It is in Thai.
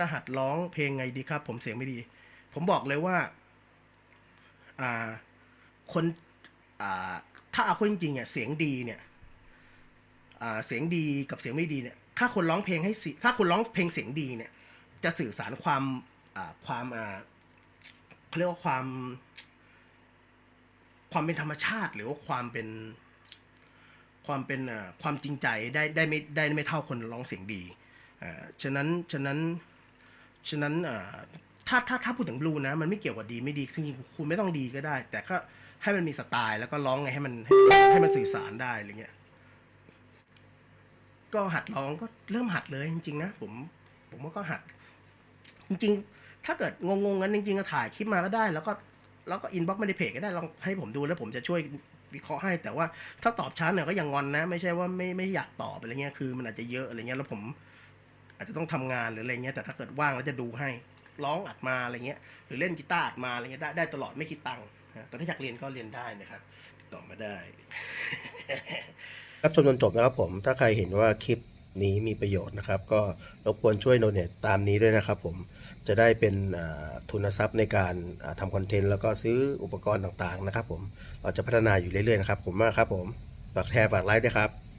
จะหัดร้องเพลงไงดีครับ ผมเสียงไม่ดี ผมบอกเลยว่า อ่า คนอ่าถ้าเอาคนจริงๆอะเสียงดีเนี่ยอ่าเสียงดีกับเสียงไม่ดีเนี่ย ถ้าคนร้องเพลงให้สถ้าคนร้องเพลงเสียงดีเนี่ย จะสื่อสารความอ่าความอ่าเขาเรียกว่าความ ความเป็นธรรมชาติ หรือว่าความเป็น ความเป็นอ่าความจริงใจได้ได้ไม่ได้ไม่เท่าคนร้องเสียงดีอ่าฉะนั้นฉะนั้น ฉะนั้นถ้าถ้าถ้าพูดถึงบลูนะ มันไม่เกี่ยวกับดีไม่ดีจริงๆคุณไม่ต้องดีก็ได้ แต่ก็ให้มันมีสไตล์แล้วก็ร้องไงให้มันให้ให้มันสื่อสารได้อะไรเงี้ยก็หัดร้องก็เริ่มหัดเลยจริงๆนะผม ผมว่าก็หัด จริงๆ ถ้าเกิดงงๆกันจริงๆก็ถ่ายคลิปมาก็ได้ แล้วก็แล้วก็อินบ็อกซ์มาในเพจก็ได้ลองให้ผมดูแล้วผมจะช่วยวิเคราะห์ให้ แต่ว่าถ้าตอบช้าหน่อยก็อย่างงอนนะ ไม่ใช่ว่าไม่ไม่อยากตอบอะไรเงี้ยคือ มันอาจจะเยอะอะไรเงี้ยแล้วผม อาจจะต้องทำงานหรืออะไรเงี้ยแต่ถ้าเกิดว่างแล้วจะดูให้ร้องอัดมาอะไรเงี้ยหรือเล่นกีตาร์อัดมาอะไรเงี้ยได้ได้ตลอดไม่คิดตังค์นะแต่ถ้าอยากเรียนก็เรียนได้นะครับติดต่อมาได้รับชมจนจบนะครับผมถ้าใครเห็นว่าคลิปนี้มีประโยชน์นะครับ ก็รบกวนช่วยโดเนทตามนี้ด้วยนะครับผมจะได้เป็นทุนทรัพย์ในการทำคอนเทนต์แล้วก็ซื้ออุปกรณ์ต่างๆนะครับผมเราจะพัฒนาอยู่เรื่อยๆนะครับผมมากครับผมฝากแชร์ฝากไลค์ด้วยครับ